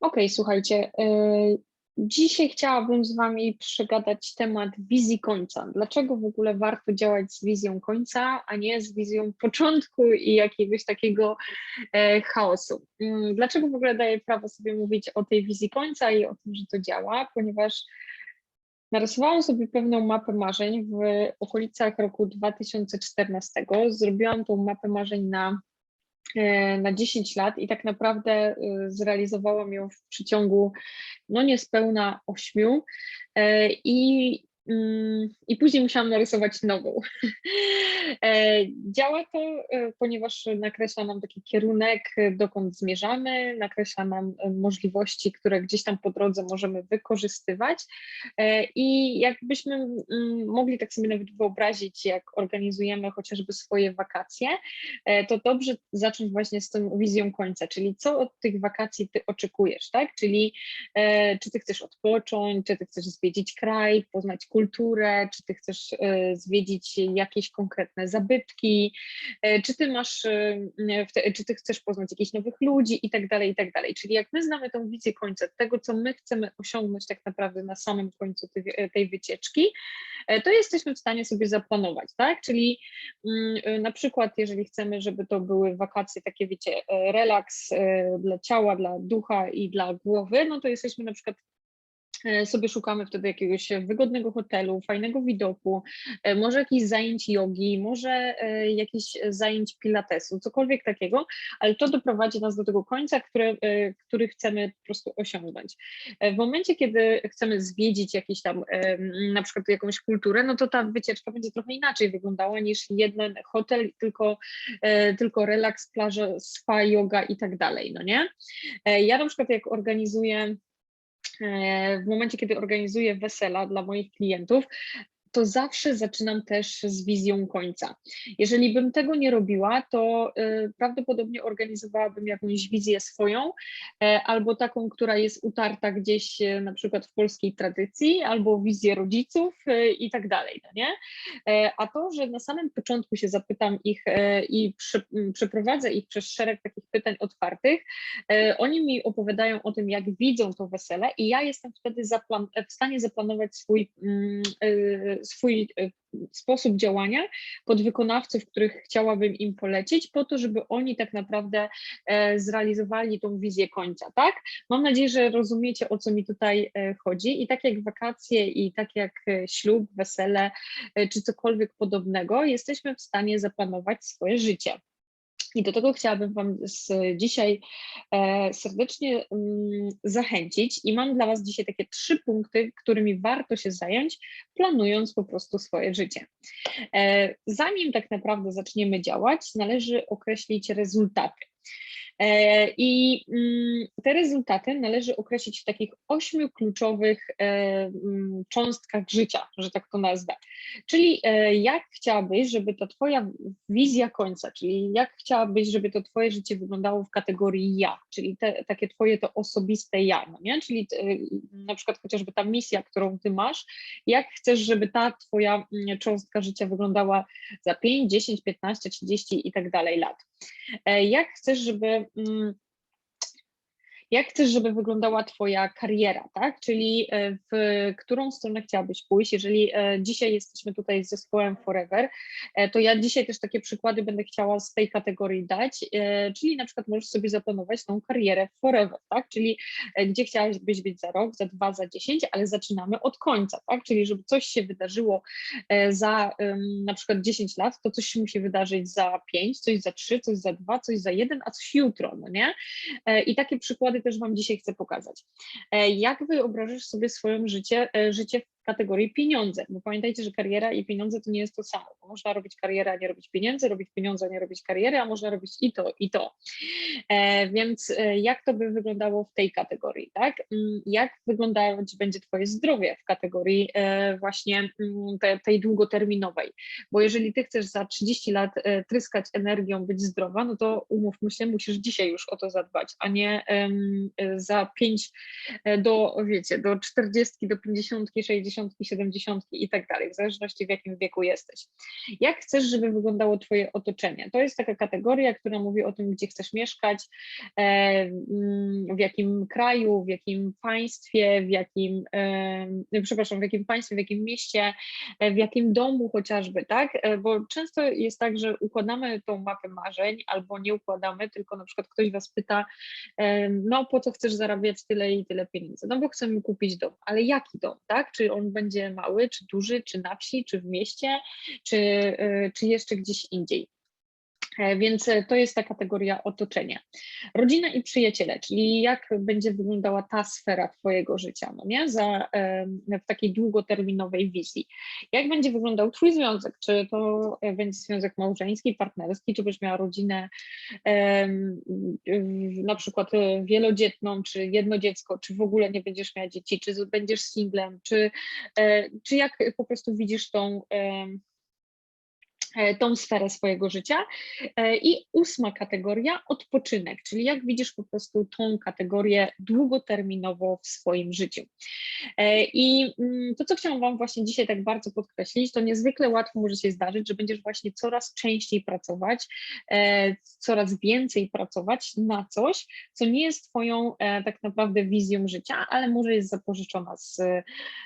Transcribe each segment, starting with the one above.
Okej, słuchajcie, y, dzisiaj chciałabym z Wami przegadać temat wizji końca. Dlaczego w ogóle warto działać z wizją końca, a nie z wizją początku i jakiegoś takiego e, chaosu? Mm, Dlaczego w ogóle daję prawo sobie mówić o tej wizji końca i o tym, że to działa? Ponieważ narysowałam sobie pewną mapę marzeń w okolicach roku 2014. Zrobiłam tą mapę marzeń na e, na 10 lat i tak naprawdę e, zrealizowałam ją w przeciągu no niespełna 8 i, mm, i później musiałam narysować nową. E, Działa to, e, ponieważ nakreśla nam taki kierunek, e, dokąd zmierzamy, nakreśla nam możliwości, które gdzieś tam po drodze możemy wykorzystywać. I jakbyśmy mm, mogli tak sobie nawet wyobrazić, jak organizujemy chociażby swoje wakacje, to dobrze zacząć właśnie z tą wizją końca, czyli co od tych wakacji ty oczekujesz, tak? Czyli czy ty chcesz odpocząć, czy ty chcesz zwiedzić kraj, poznać kulturę, czy ty chcesz e, zwiedzić jakieś konkretne zabytki, e, czy ty masz, e, czy ty chcesz poznać jakichś nowych ludzi i tak dalej, i tak dalej. Czyli jak my znamy tą wizję końca, tego, co my chcemy osiągnąć tak naprawdę na samym końcu tej, wycieczki, to jesteśmy w stanie sobie zaplanować, tak? Czyli mm, na przykład, jeżeli chcemy, żeby to były wakacje takie, wiecie, relaks dla ciała, dla ducha i dla głowy, no to jesteśmy na przykład sobie szukamy wtedy jakiegoś wygodnego hotelu, fajnego widoku, e, może jakichś zajęć jogi, może e, jakichś zajęć pilatesu, cokolwiek takiego, ale to doprowadzi nas do tego końca, który, e, który chcemy po prostu osiągnąć. E, W momencie, kiedy chcemy zwiedzić jakiś tam, e, na przykład jakąś kulturę, no to ta wycieczka będzie trochę inaczej wyglądała niż jeden hotel, tylko, e, tylko relaks, plaża, spa, yoga i tak dalej, no nie? E, Ja na przykład jak organizuję e, w momencie, kiedy organizuję wesela dla moich klientów, to zawsze zaczynam też z wizją końca. Jeżeli bym tego nie robiła, to y, prawdopodobnie organizowałabym jakąś wizję swoją, e, albo taką, która jest utarta gdzieś e, na przykład w polskiej tradycji, albo wizję rodziców e, i tak dalej, no nie? A to, że na samym początku się zapytam ich i przeprowadzę ich przez szereg takich pytań otwartych, oni mi opowiadają o tym, jak widzą to wesele i ja jestem wtedy w stanie zaplanować swój, mm, swój e, sposób działania pod wykonawców, których chciałabym im polecić, po to, żeby oni tak naprawdę e, zrealizowali tą wizję końca, tak? Mam nadzieję, że rozumiecie, o co mi tutaj e, chodzi i tak jak wakacje i tak jak ślub, wesele czy cokolwiek podobnego, jesteśmy w stanie zaplanować swoje życie. I do tego chciałabym Wam z, dzisiaj e, serdecznie mm, zachęcić i mam dla Was dzisiaj takie trzy punkty, którymi warto się zająć, planując po prostu swoje życie. E, zanim tak naprawdę zaczniemy działać, należy określić rezultaty. E, I mm, te rezultaty należy określić w takich ośmiu kluczowych e, mm, cząstkach życia, że tak to nazwę. Czyli e, jak chciałabyś, żeby ta Twoja wizja końca, czyli jak chciałabyś, żeby to Twoje życie wyglądało w kategorii ja, czyli te, takie Twoje to osobiste ja, no nie? czyli na przykład chociażby ta misja, którą Ty masz, jak chcesz, żeby ta Twoja mm, cząstka życia wyglądała za 5, 10, 15, 30 i tak dalej lat. Jak chcesz, żeby mm, jak chcesz, żeby wyglądała Twoja kariera, tak? Czyli e, w którą stronę chciałabyś pójść? Jeżeli e, dzisiaj jesteśmy tutaj z zespołem Forever, e, to ja dzisiaj też takie przykłady będę chciała z tej kategorii dać, czyli na przykład możesz sobie zaplanować tą karierę Forever, tak? Czyli gdzie chciałabyś być za rok, za dwa, za dziesięć, ale zaczynamy od końca, tak? Czyli żeby coś się wydarzyło za na przykład 10 lat, to coś musi wydarzyć za 5, coś za 3, coś za 2, coś za 1, a coś jutro, no nie? I takie przykłady też Wam dzisiaj chcę pokazać. E, Jak wyobrażasz sobie swoje życie, e, życie w kategorii pieniądze? Bo pamiętajcie, że kariera i pieniądze to nie jest to samo. Można robić karierę, a nie robić pieniędzy, robić pieniądze, a nie robić kariery, a można robić i to, i to. E, Więc e, jak to by wyglądało w tej kategorii, tak? Mm, Jak wyglądać będzie Twoje zdrowie w kategorii e, właśnie mm, te, tej długoterminowej? Bo jeżeli Ty chcesz za 30 lat tryskać energią, być zdrowa, no to umówmy się, musisz dzisiaj już o to zadbać, a nie za 5 e, do, wiecie, do 40, do 50, 60 60, 70 i tak dalej, w zależności w jakim wieku jesteś. Jak chcesz, żeby wyglądało Twoje otoczenie? To jest taka kategoria, która mówi o tym, gdzie chcesz mieszkać, e, mm, w jakim kraju, w jakim państwie, w jakim, e, przepraszam, w jakim państwie, w jakim mieście, w jakim domu chociażby, tak? Bo często jest tak, że układamy tą mapę marzeń albo nie układamy, tylko na przykład ktoś Was pyta, no po co chcesz zarabiać tyle i tyle pieniędzy? No bo chcemy kupić dom, ale jaki dom, tak? Czy on będzie mały, czy duży, czy na wsi, czy w mieście, czy, e, czy jeszcze gdzieś indziej? E, więc e, to jest ta kategoria otoczenia. Rodzina i przyjaciele, czyli jak będzie wyglądała ta sfera Twojego życia, no nie? Za, w takiej długoterminowej wizji. Jak będzie wyglądał Twój związek? Czy to e, będzie związek małżeński, partnerski, czy byś miała rodzinę na przykład wielodzietną, czy jedno dziecko, czy w ogóle nie będziesz miała dzieci, czy będziesz singlem, czy, czy jak po prostu widzisz tą tą sferę swojego życia. E, I ósma kategoria odpoczynek, czyli jak widzisz po prostu tą kategorię długoterminowo w swoim życiu. E, I mm, to, co chciałam Wam właśnie dzisiaj tak bardzo podkreślić, to niezwykle łatwo może się zdarzyć, że będziesz właśnie coraz częściej pracować, coraz więcej pracować na coś, co nie jest Twoją tak naprawdę wizją życia, ale może jest zapożyczona z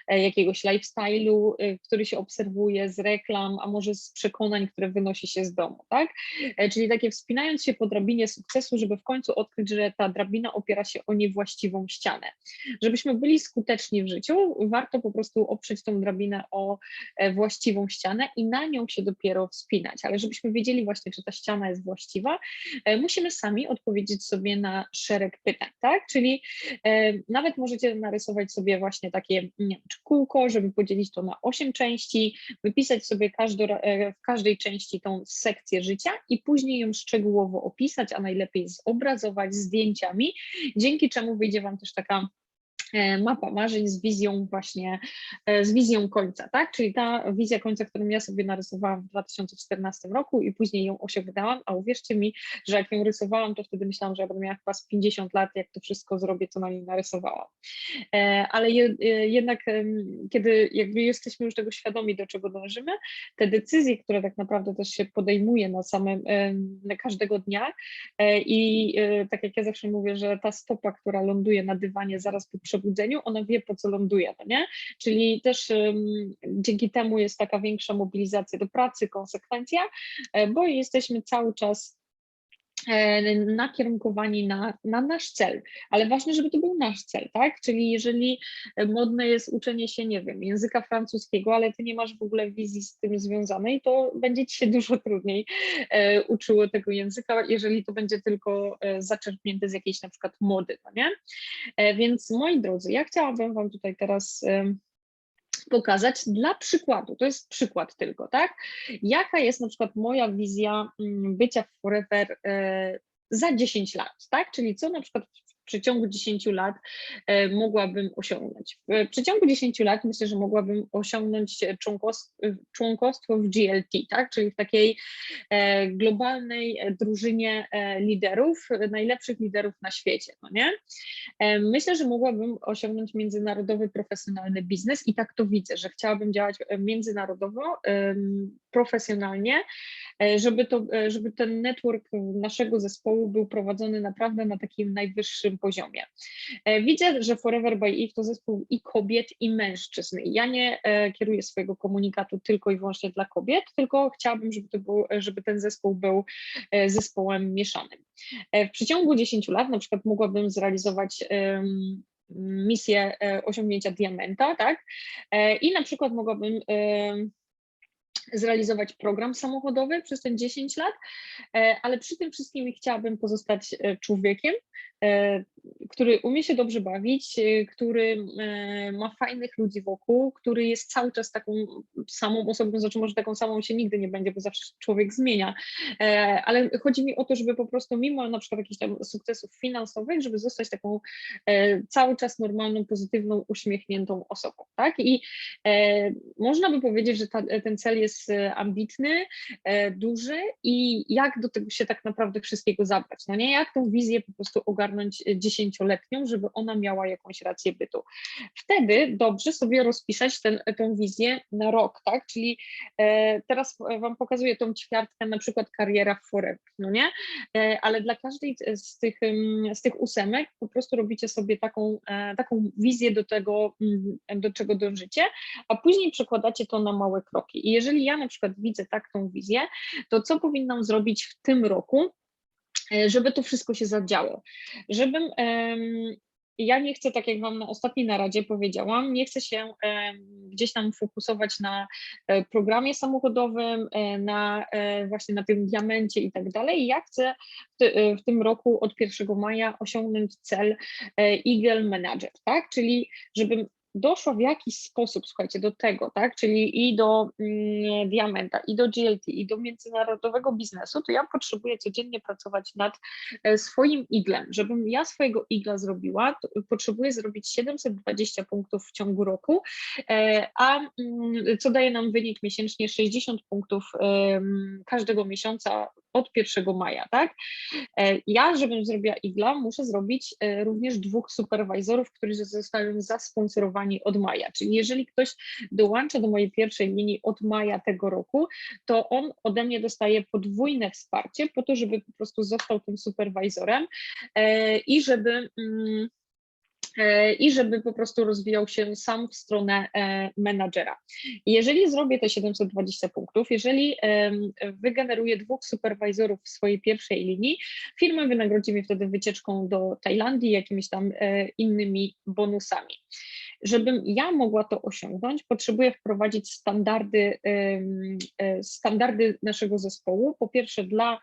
jakiegoś lifestyle'u, który się obserwuje, z reklam, a może z przekonań, przekonań, które wynosi się z domu, tak? E, czyli takie wspinając się po drabinie sukcesu, żeby w końcu odkryć, że ta drabina opiera się o niewłaściwą ścianę. Żebyśmy byli skuteczni w życiu, warto po prostu oprzeć tą drabinę o e, właściwą ścianę i na nią się dopiero wspinać. Ale żebyśmy wiedzieli właśnie, czy ta ściana jest właściwa, e, musimy sami odpowiedzieć sobie na szereg pytań, tak? Czyli nawet możecie narysować sobie właśnie takie nie wiem, kółko, żeby podzielić to na osiem części, wypisać sobie każdy, w każdej każdej części tą sekcję życia i później ją szczegółowo opisać, a najlepiej zobrazować zdjęciami, dzięki czemu wyjdzie Wam też taka mapa marzeń z wizją właśnie, e, z wizją końca, tak? Czyli ta wizja końca, którą ja sobie narysowałam w 2014 roku i później ją osiągnęłam, a uwierzcie mi, że jak ją rysowałam, to wtedy myślałam, że ja będę miała chyba z 50 lat, jak to wszystko zrobię, co na niej narysowałam. E, ale jednak, kiedy jakby jesteśmy już tego świadomi, do czego dążymy, te decyzje, które tak naprawdę też się podejmuje na samym, na każdego dnia i tak jak ja zawsze mówię, że ta stopa, która ląduje na dywanie zaraz po przebudzeniu, ona wie, po co ląduje, no nie? Czyli też um, dzięki temu jest taka większa mobilizacja do pracy, konsekwencja, e, bo jesteśmy cały czas nakierunkowani na, na nasz cel, ale ważne, żeby to był nasz cel, tak? Czyli jeżeli modne jest uczenie się, nie wiem, języka francuskiego, ale ty nie masz w ogóle wizji z tym związanej, to będzie ci się dużo trudniej e, uczyło tego języka, jeżeli to będzie tylko e, zaczerpnięte z jakiejś na przykład mody, no nie? E, więc moi drodzy, ja chciałabym wam tutaj teraz e, pokazać dla przykładu, to jest przykład tylko, tak? Jaka jest na przykład moja wizja mm, bycia w Forever e, za 10 lat, tak? Czyli co na przykład przeciągu 10 lat e, mogłabym osiągnąć. W przeciągu 10 lat myślę, że mogłabym osiągnąć członkostwo w GLT, tak? czyli w takiej e, globalnej drużynie e, liderów, najlepszych liderów na świecie. No nie? Myślę, że mogłabym osiągnąć międzynarodowy, profesjonalny biznes i tak to widzę, że chciałabym działać międzynarodowo, profesjonalnie, żeby, to, żeby ten network naszego zespołu był prowadzony naprawdę na takim najwyższym tym poziomie. E, widzę, że Forever by Eve to zespół i kobiet, i mężczyzn. Ja nie e, kieruję swojego komunikatu tylko i wyłącznie dla kobiet, tylko chciałabym, żeby, był, żeby ten zespół był e, zespołem mieszanym. W przeciągu 10 lat na przykład mogłabym zrealizować misję osiągnięcia diamenta, tak? I na przykład mogłabym zrealizować program samochodowy przez ten 10 lat, ale przy tym wszystkim chciałabym pozostać człowiekiem, E, który umie się dobrze bawić, e, który e, ma fajnych ludzi wokół, który jest cały czas taką samą osobą, znaczy może taką samą się nigdy nie będzie, bo zawsze człowiek zmienia, ale chodzi mi o to, żeby po prostu mimo na przykład jakichś tam sukcesów finansowych, żeby zostać taką cały czas normalną, pozytywną, uśmiechniętą osobą, tak? I można by powiedzieć, że ta, ten cel jest ambitny, duży i jak do tego się tak naprawdę wszystkiego zabrać, no nie? Jak tą wizję po prostu ogarnąć ogarnąć e, dziesięcioletnią, żeby ona miała jakąś rację bytu. Wtedy dobrze sobie rozpisać ten, tą wizję na rok, tak? Czyli e, teraz Wam pokazuję tą ćwiartkę, na przykład kariera w forever, no nie? E, ale dla każdej z tych, z tych ósemek po prostu robicie sobie taką, e, taką wizję do tego, mm, do czego dążycie, a później przekładacie to na małe kroki. I jeżeli ja na przykład widzę tak tą wizję, to co powinnam zrobić w tym roku, e, żeby to wszystko się zadziało, żebym ja nie chcę, tak jak Wam na ostatniej naradzie powiedziałam, nie chcę się gdzieś tam fokusować na e, programie samochodowym, e, na właśnie na tym diamencie i tak dalej. Ja chcę w tym roku od 1 maja osiągnąć cel Eagle Manager, tak? Czyli żebym doszła w jakiś sposób, słuchajcie, do tego, tak, czyli i do mm, Diamenta, i do GLT, i do międzynarodowego biznesu, to ja potrzebuję codziennie pracować nad e, swoim iglem. Żebym ja swojego igla zrobiła, to potrzebuję zrobić 720 punktów w ciągu roku, e, a mm, co daje nam wynik miesięcznie 60 punktów każdego miesiąca od 1 maja, tak? E, ja, żebym zrobiła igla, muszę zrobić również dwóch superwajzorów, którzy zostają zasponsorowani od maja. Czyli jeżeli ktoś dołącza do mojej pierwszej linii od maja tego roku, to on ode mnie dostaje podwójne wsparcie po to, żeby po prostu został tym superwajzorem e, i żeby mm, e, i żeby po prostu rozwijał się sam w stronę e, menadżera. Jeżeli zrobię te 720 punktów, jeżeli wygeneruję dwóch superwajzorów w swojej pierwszej linii, firma wynagrodzi mnie wtedy wycieczką do Tajlandii, jakimiś tam innymi bonusami. Żebym ja mogła to osiągnąć, potrzebuję wprowadzić standardy, e, standardy naszego zespołu. Po pierwsze, dla E,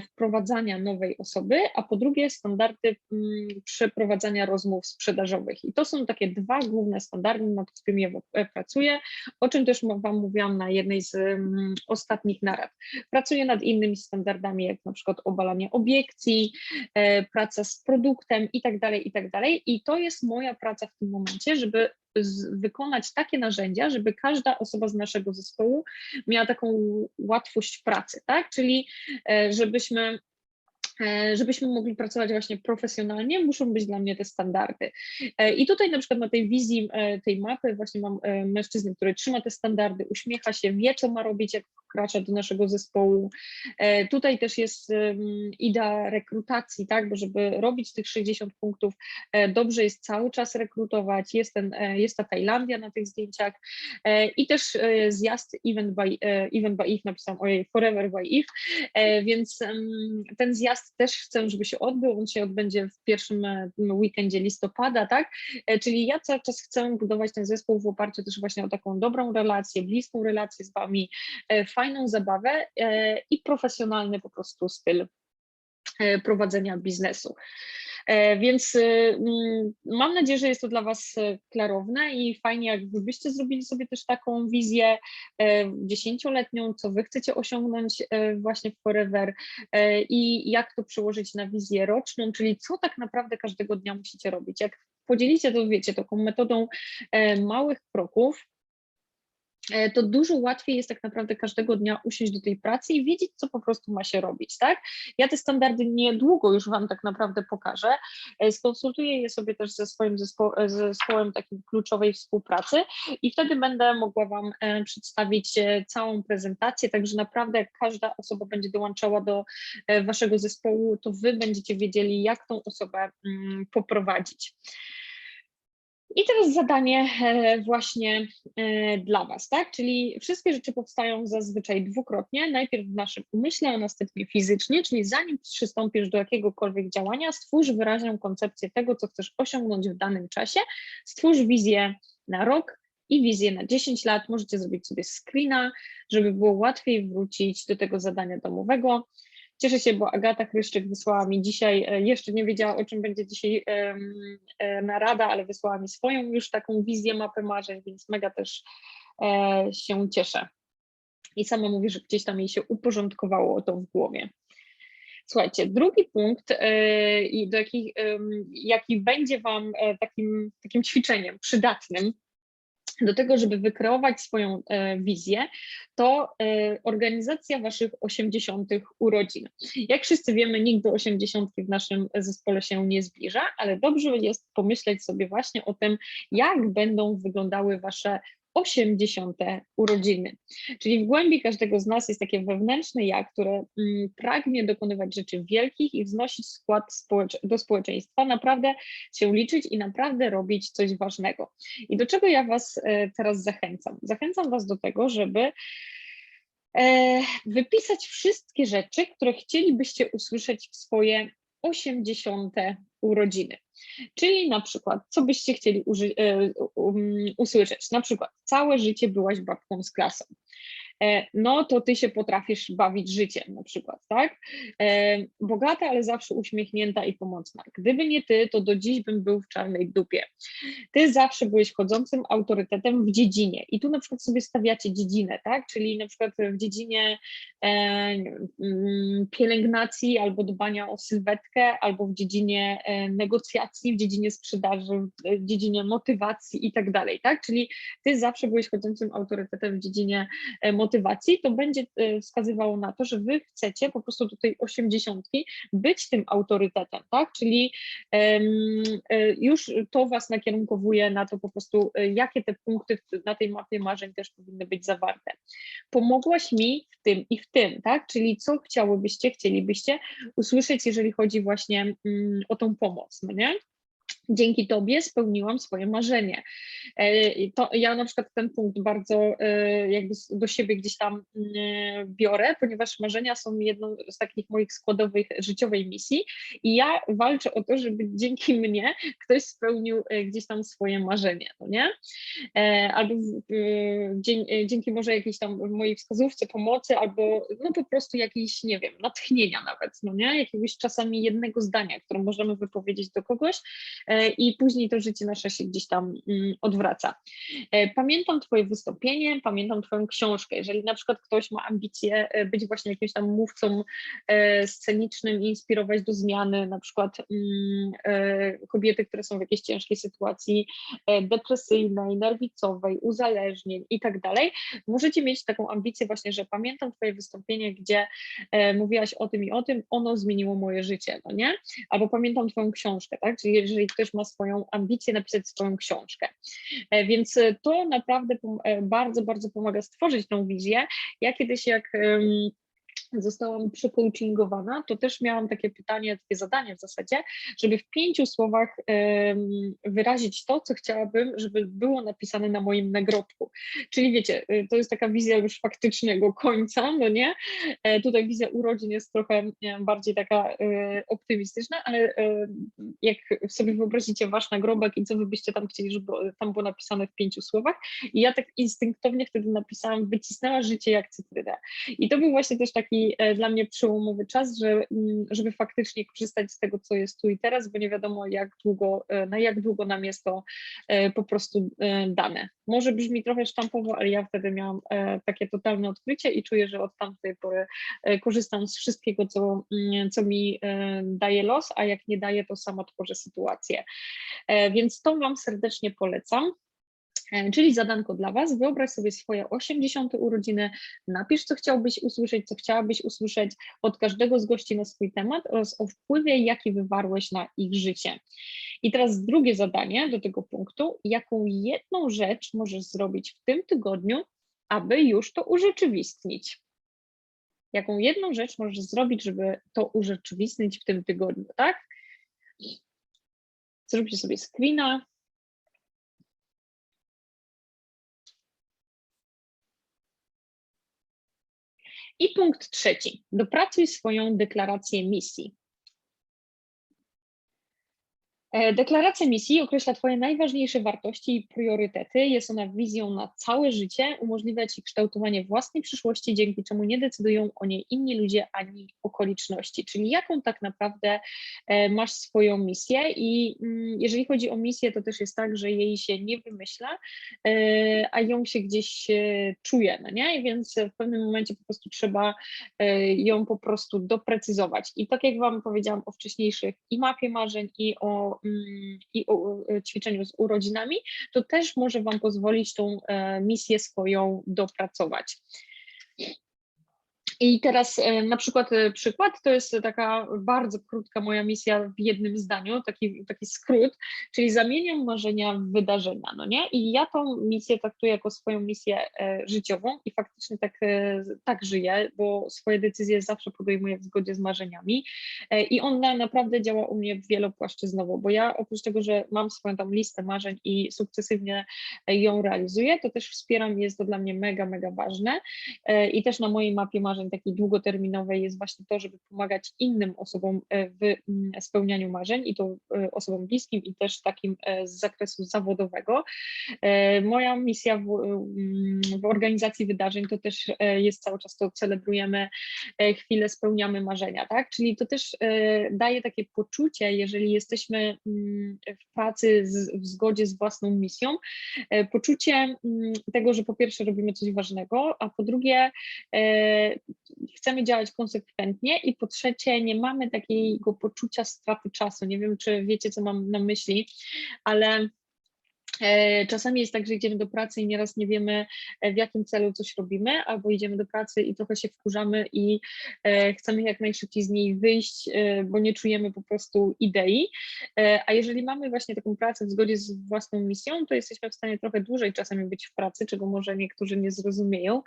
wprowadzania nowej osoby, a po drugie standardy mm, przeprowadzania rozmów sprzedażowych. I to są takie dwa główne standardy, nad którymi ja e, pracuję, o czym też Wam mówiłam na jednej z mm, ostatnich narad. Pracuję nad innymi standardami, jak na przykład obalanie obiekcji, e, praca z produktem i tak dalej, i tak dalej. I to jest moja praca w tym momencie, żeby wykonać takie narzędzia, żeby każda osoba z naszego zespołu miała taką łatwość pracy, tak? Czyli e, żebyśmy E, żebyśmy mogli pracować właśnie profesjonalnie, muszą być dla mnie te standardy. E, I tutaj na przykład na tej wizji tej mapy właśnie mam mężczyznę, który trzyma te standardy, uśmiecha się, wie co ma robić, jak wkracza do naszego zespołu. Tutaj też jest idea rekrutacji, tak, bo żeby robić tych 60 punktów, dobrze jest cały czas rekrutować, jest, ten, jest ta Tajlandia na tych zdjęciach i też zjazd Event by, event by If, napisałam ojej, Forever by If, więc ten zjazd też chcę, żeby się odbył. On się odbędzie w pierwszym e, weekendzie listopada, tak? E, czyli ja cały czas chcę budować ten zespół w oparciu też właśnie o taką dobrą relację, bliską relację z Wami, e, fajną zabawę i profesjonalny po prostu styl prowadzenia biznesu. E, więc mm, mam nadzieję, że jest to dla Was e, klarowne i fajnie, jakbyście zrobili sobie też taką wizję e, dziesięcioletnią, co Wy chcecie osiągnąć właśnie w Forever i jak to przełożyć na wizję roczną, czyli co tak naprawdę każdego dnia musicie robić. Jak podzielicie to, wiecie, taką metodą małych kroków, E, to dużo łatwiej jest tak naprawdę każdego dnia usiąść do tej pracy i wiedzieć, co po prostu ma się robić, tak? Ja te standardy niedługo już Wam tak naprawdę pokażę, e, skonsultuję je sobie też ze swoim zespo e, zespołem takiej kluczowej współpracy i wtedy będę mogła Wam przedstawić całą prezentację, także naprawdę jak każda osoba będzie dołączała do Waszego zespołu, to Wy będziecie wiedzieli, jak tą osobę mm, poprowadzić. I teraz zadanie e, właśnie e, dla Was, tak? Czyli wszystkie rzeczy powstają zazwyczaj dwukrotnie, najpierw w naszym umyśle, a następnie fizycznie, czyli zanim przystąpisz do jakiegokolwiek działania, stwórz wyraźną koncepcję tego, co chcesz osiągnąć w danym czasie, stwórz wizję na rok i wizję na 10 lat. Możecie zrobić sobie screena, żeby było łatwiej wrócić do tego zadania domowego. Cieszę się, bo Agata Chryszczyk wysłała mi dzisiaj, e, jeszcze nie wiedziała o czym będzie dzisiaj e, narada, ale wysłała mi swoją już taką wizję mapy marzeń, więc mega też e, się cieszę. I sama mówi, że gdzieś tam jej się uporządkowało to w głowie. Słuchajcie, drugi punkt, do jaki, jaki będzie Wam takim, takim ćwiczeniem przydatnym, do tego, żeby wykreować swoją e, wizję, to e, organizacja waszych 80. urodzin. Jak wszyscy wiemy, nikt do 80 w naszym zespole się nie zbliża, ale dobrze jest pomyśleć sobie właśnie o tym, jak będą wyglądały wasze 80. urodziny. Czyli w głębi każdego z nas jest takie wewnętrzne ja, które mm, pragnie dokonywać rzeczy wielkich i wznosić skład społecz do społeczeństwa, naprawdę się liczyć i naprawdę robić coś ważnego. I do czego ja Was e, teraz zachęcam? Zachęcam Was do tego, żeby e, wypisać wszystkie rzeczy, które chcielibyście usłyszeć w swoje 80. urodziny. Czyli na przykład, co byście chcieli e, um, usłyszeć? Na przykład, całe życie byłaś babką z klasą. E, no to ty się potrafisz bawić życiem na przykład, tak? E, bogata, ale zawsze uśmiechnięta i pomocna. Gdyby nie ty, to do dziś bym był w czarnej dupie. Ty zawsze byłeś chodzącym autorytetem w dziedzinie i tu na przykład sobie stawiacie dziedzinę, tak? Czyli na przykład w dziedzinie e, mm, pielęgnacji albo dbania o sylwetkę, albo w dziedzinie negocjacji, w dziedzinie sprzedaży, w dziedzinie motywacji i tak dalej, tak? Czyli ty zawsze byłeś chodzącym autorytetem w dziedzinie motywacji motywacji, to będzie e, wskazywało na to, że wy chcecie po prostu do tej osiemdziesiątki być tym autorytetem, tak? Czyli e, już to was nakierunkowuje na to po prostu, e, jakie te punkty na tej mapie marzeń też powinny być zawarte. Pomogłaś mi w tym i w tym, tak? Czyli co chciałobyście, chcielibyście usłyszeć, jeżeli chodzi właśnie mm, o tą pomoc, no nie? Dzięki Tobie spełniłam swoje marzenie. E, to ja na przykład ten punkt bardzo e, jakby do siebie gdzieś tam e, biorę, ponieważ marzenia są jedną z takich moich składowych życiowej misji i ja walczę o to, żeby dzięki mnie ktoś spełnił gdzieś tam swoje marzenie, no nie? Albo dzięki może jakiejś tam mojej wskazówce, pomocy, albo no po prostu jakiejś, nie wiem, natchnienia nawet, no nie? Jakiegoś czasami jednego zdania, które możemy wypowiedzieć do kogoś, E, i później to życie nasze się gdzieś tam mm, odwraca. E, pamiętam Twoje wystąpienie, pamiętam Twoją książkę. Jeżeli na przykład ktoś ma ambicje e, być właśnie jakimś tam mówcą scenicznym i inspirować do zmiany, na przykład mm, kobiety, które są w jakiejś ciężkiej sytuacji depresyjnej, nerwicowej, uzależnień i tak dalej, możecie mieć taką ambicję właśnie, że pamiętam Twoje wystąpienie, gdzie mówiłaś o tym i o tym, ono zmieniło moje życie, no nie? Albo pamiętam Twoją książkę, tak? Czyli jeżeli ktoś ma swoją ambicję napisać swoją książkę. E, więc to naprawdę e, bardzo, bardzo pomaga stworzyć tą wizję. Ja kiedyś jak zostałam przecoachingowana, to też miałam takie pytanie, takie zadanie w zasadzie, żeby w pięciu słowach wyrazić to, co chciałabym, żeby było napisane na moim nagrobku. Czyli wiecie, y, to jest taka wizja już faktycznego końca, no nie? E, tutaj wizja urodzin jest trochę bardziej taka y, optymistyczna, ale y, jak sobie wyobrazicie wasz nagrobek i co wy byście tam chcieli, żeby tam było napisane w pięciu słowach i ja tak instynktownie wtedy napisałam, wycisnęła życie jak cytryna. I to był właśnie też taki E, dla mnie przełomowy czas, że, mm, żeby faktycznie korzystać z tego, co jest tu i teraz, bo nie wiadomo, jak długo, e, na jak długo nam jest to e, po prostu dane. Może brzmi trochę sztampowo, ale ja wtedy miałam takie totalne odkrycie i czuję, że od tamtej pory korzystam z wszystkiego, co, mm, co mi daje los, a jak nie daje, to sama tworzę sytuację. Więc to Wam serdecznie polecam. E, czyli zadanko dla Was, wyobraź sobie swoje 80. urodziny, napisz, co chciałbyś usłyszeć, co chciałabyś usłyszeć od każdego z gości na swój temat oraz o wpływie, jaki wywarłeś na ich życie. I teraz drugie zadanie do tego punktu, jaką jedną rzecz możesz zrobić w tym tygodniu, aby już to urzeczywistnić. Jaką jedną rzecz możesz zrobić, żeby to urzeczywistnić w tym tygodniu, tak? Zróbcie sobie screena, I punkt trzeci. Dopracuj swoją deklarację misji. E, deklaracja misji określa Twoje najważniejsze wartości i priorytety. Jest ona wizją na całe życie, umożliwia Ci kształtowanie własnej przyszłości, dzięki czemu nie decydują o niej inni ludzie ani okoliczności. Czyli jaką tak naprawdę e, masz swoją misję i mm, jeżeli chodzi o misję, to też jest tak, że jej się nie wymyśla, e, a ją się gdzieś czuje, no nie? Więc w pewnym momencie po prostu trzeba ją po prostu doprecyzować. I tak jak Wam powiedziałam o wcześniejszych i mapie marzeń, i o i o e, ćwiczeniu z urodzinami, to też może Wam pozwolić tą e, misję swoją dopracować. I teraz e, na przykład e, przykład to jest taka bardzo krótka moja misja w jednym zdaniu, taki, taki skrót, czyli zamieniam marzenia w wydarzenia, no nie? I ja tą misję traktuję jako swoją misję e, życiową i faktycznie tak, tak żyję, bo swoje decyzje zawsze podejmuję w zgodzie z marzeniami i ona naprawdę działa u mnie wielopłaszczyznowo, bo ja oprócz tego, że mam swoją tam listę marzeń i sukcesywnie ją realizuję, to też wspieram, jest to dla mnie mega, mega ważne i też na mojej mapie marzeń takiej długoterminowej jest właśnie to, żeby pomagać innym osobom e, w mm, spełnianiu marzeń i to e, osobom bliskim i też takim e, z zakresu zawodowego. Moja misja w, mm, w organizacji wydarzeń to też jest cały czas to celebrujemy chwilę, spełniamy marzenia, tak? Czyli to też daje takie poczucie, jeżeli jesteśmy mm, w pracy z, w zgodzie z własną misją, poczucie tego, że po pierwsze robimy coś ważnego, a po drugie chcemy działać konsekwentnie i po trzecie nie mamy takiego poczucia straty czasu. Nie wiem, czy wiecie, co mam na myśli, ale czasami jest tak, że idziemy do pracy i nieraz nie wiemy, e, w jakim celu coś robimy, albo idziemy do pracy i trochę się wkurzamy i e, chcemy jak najszybciej z niej wyjść, bo nie czujemy po prostu idei. A jeżeli mamy właśnie taką pracę w zgodzie z własną misją, to jesteśmy w stanie trochę dłużej czasami być w pracy, czego może niektórzy nie zrozumieją,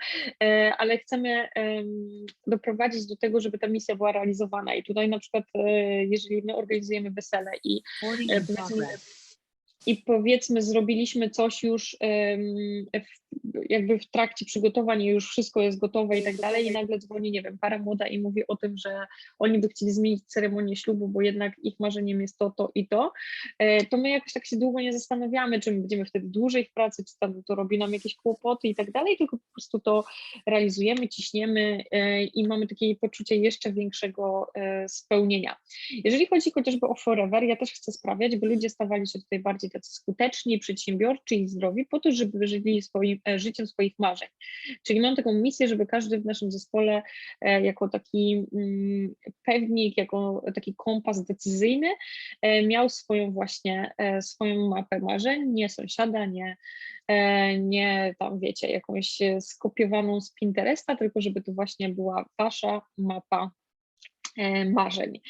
ale chcemy doprowadzić do tego, żeby ta misja była realizowana. I tutaj na przykład, jeżeli my organizujemy wesele i powiedzmy, i powiedzmy zrobiliśmy coś już jakby w trakcie przygotowań już wszystko jest gotowe i tak dalej i nagle dzwoni, nie wiem, para młoda i mówi o tym, że oni by chcieli zmienić ceremonię ślubu, bo jednak ich marzeniem jest to, to i to, e, to my jakoś tak się długo nie zastanawiamy, czy my będziemy wtedy dłużej w pracy, czy tam to robi nam jakieś kłopoty i tak dalej, tylko po prostu to realizujemy, ciśniemy e, i mamy takie poczucie jeszcze większego e, spełnienia. Jeżeli chodzi chociażby o Forever, ja też chcę sprawiać, by ludzie stawali się tutaj bardziej tacy skuteczni, przedsiębiorczy i zdrowi po to, żeby żyli swoim życiem swoich marzeń. Czyli mam taką misję, żeby każdy w naszym zespole e, jako taki mm, pewnik, jako taki kompas decyzyjny e, miał swoją właśnie, e, swoją mapę marzeń, nie sąsiada, nie, nie tam wiecie, jakąś skopiowaną z Pinteresta, tylko żeby to właśnie była wasza mapa E, marzeń.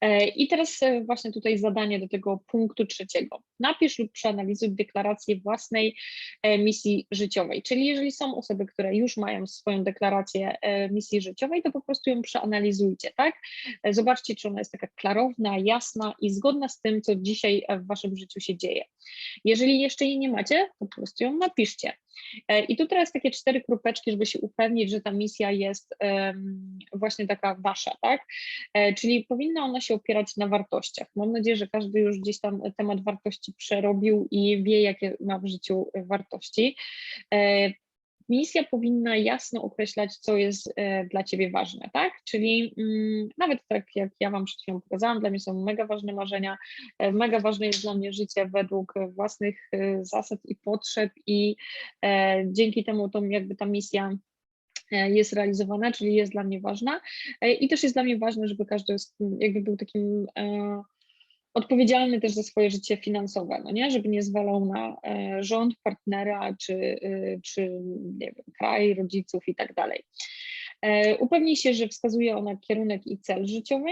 E, I teraz e, właśnie tutaj zadanie do tego punktu trzeciego. Napisz lub przeanalizuj deklarację własnej misji życiowej. Czyli jeżeli są osoby, które już mają swoją deklarację misji życiowej, to po prostu ją przeanalizujcie, tak? Zobaczcie, czy ona jest taka klarowna, jasna i zgodna z tym, co dzisiaj w waszym życiu się dzieje. Jeżeli jeszcze jej nie macie, to po prostu ją napiszcie. E, I tu teraz takie cztery krupeczki, żeby się upewnić, że ta misja jest właśnie taka wasza, tak? E, czyli powinna ona się opierać na wartościach. Mam nadzieję, że każdy już gdzieś tam temat wartości przerobił i wie, jakie ma w życiu wartości. E, misja powinna jasno określać, co jest e, dla Ciebie ważne, tak? Czyli mm, nawet tak jak ja Wam przed chwilą pokazałam, dla mnie są mega ważne marzenia, e, mega ważne jest dla mnie życie według własnych e, zasad i potrzeb i dzięki temu to jakby ta misja jest realizowana, czyli jest dla mnie ważna i też jest dla mnie ważne, żeby każdy jakby był takim odpowiedzialny też za swoje życie finansowe, no nie? żeby nie zwalał na e, rząd, partnera czy, e, czy nie wiem, kraj, rodziców i tak dalej. E, upewnij się, że wskazuje ona kierunek i cel życiowy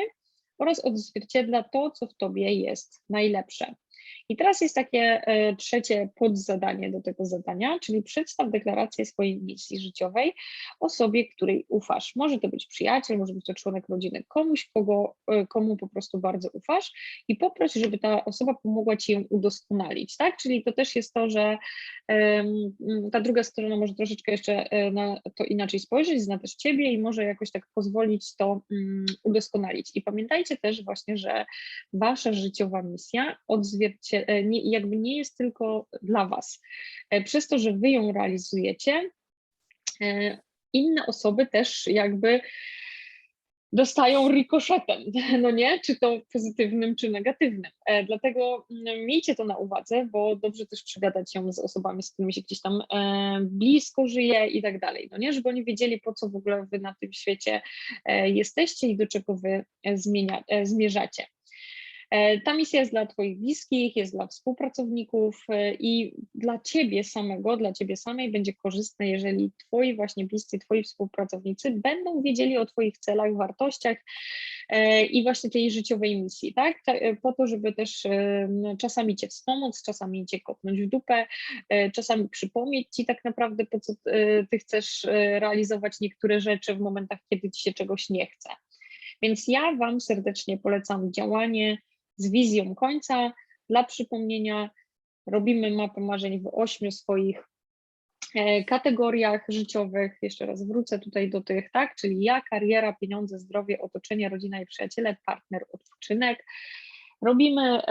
oraz odzwierciedla to, co w tobie jest najlepsze. I teraz jest takie e, trzecie podzadanie do tego zadania, czyli przedstaw deklarację swojej misji życiowej osobie, której ufasz. Może to być przyjaciel, może być to członek rodziny, komuś, kogo, e, komu po prostu bardzo ufasz i poproś, żeby ta osoba pomogła ci ją udoskonalić, tak? Czyli to też jest to, że ta druga strona może troszeczkę jeszcze e, na to inaczej spojrzeć, zna też ciebie i może jakoś tak pozwolić to um, udoskonalić. I pamiętajcie też właśnie, że wasza życiowa misja odzwierciedla E, nie, jakby nie jest tylko dla Was. E, przez to, że Wy ją realizujecie, e, inne osoby też jakby dostają rikoszetem, no nie? Czy to pozytywnym, czy negatywnym. Dlatego mm, miejcie to na uwadze, bo dobrze też przegadać się z osobami, z którymi się gdzieś tam blisko żyje i tak dalej, no nie? Żeby oni wiedzieli, po co w ogóle wy na tym świecie jesteście i do czego wy zmienia, zmierzacie. E, Ta misja jest dla Twoich bliskich, jest dla współpracowników e, i dla Ciebie samego, dla Ciebie samej będzie korzystne, jeżeli Twoi właśnie bliscy, Twoi współpracownicy będą wiedzieli o Twoich celach, wartościach e, i właśnie tej życiowej misji, tak? Ta- Po to, żeby też czasami Cię wspomóc, czasami Cię kopnąć w dupę, czasami przypomnieć Ci tak naprawdę, po co Ty chcesz realizować niektóre rzeczy w momentach, kiedy Ci się czegoś nie chce. Więc ja Wam serdecznie polecam działanie z wizją końca. Dla przypomnienia, robimy mapę marzeń w ośmiu swoich e, kategoriach życiowych. Jeszcze raz wrócę tutaj do tych, tak? Czyli ja, kariera, pieniądze, zdrowie, otoczenie, rodzina i przyjaciele, partner, odpoczynek. Robimy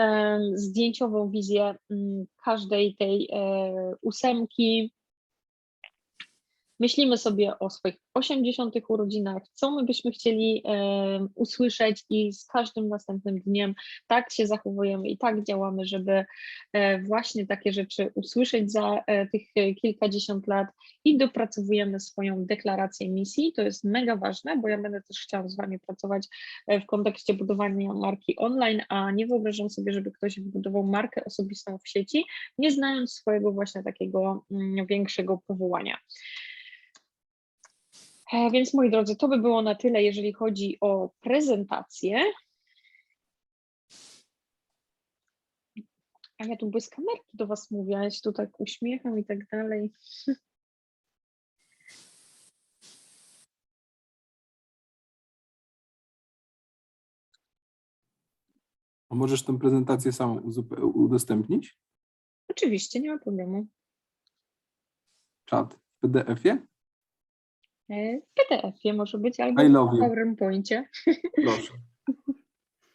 zdjęciową wizję mm, każdej tej e, ósemki. Myślimy sobie o swoich 80. urodzinach, co my byśmy chcieli e, usłyszeć, i z każdym następnym dniem tak się zachowujemy i tak działamy, żeby e, właśnie takie rzeczy usłyszeć za e, tych kilkadziesiąt lat i dopracowujemy swoją deklarację misji. To jest mega ważne, bo ja będę też chciała z Wami pracować w kontekście budowania marki online, a nie wyobrażam sobie, żeby ktoś wybudował markę osobistą w sieci, nie znając swojego właśnie takiego mm, większego powołania. E, Więc moi drodzy, to by było na tyle, jeżeli chodzi o prezentację. A ja tu bez kamerki do Was mówię, ja się tu tak uśmiecham i tak dalej. A możesz tę prezentację samą udostępnić? Oczywiście, nie ma problemu. Czat w PDF-ie? E, W PDF-ie może być albo w. PowerPoincie. Proszę.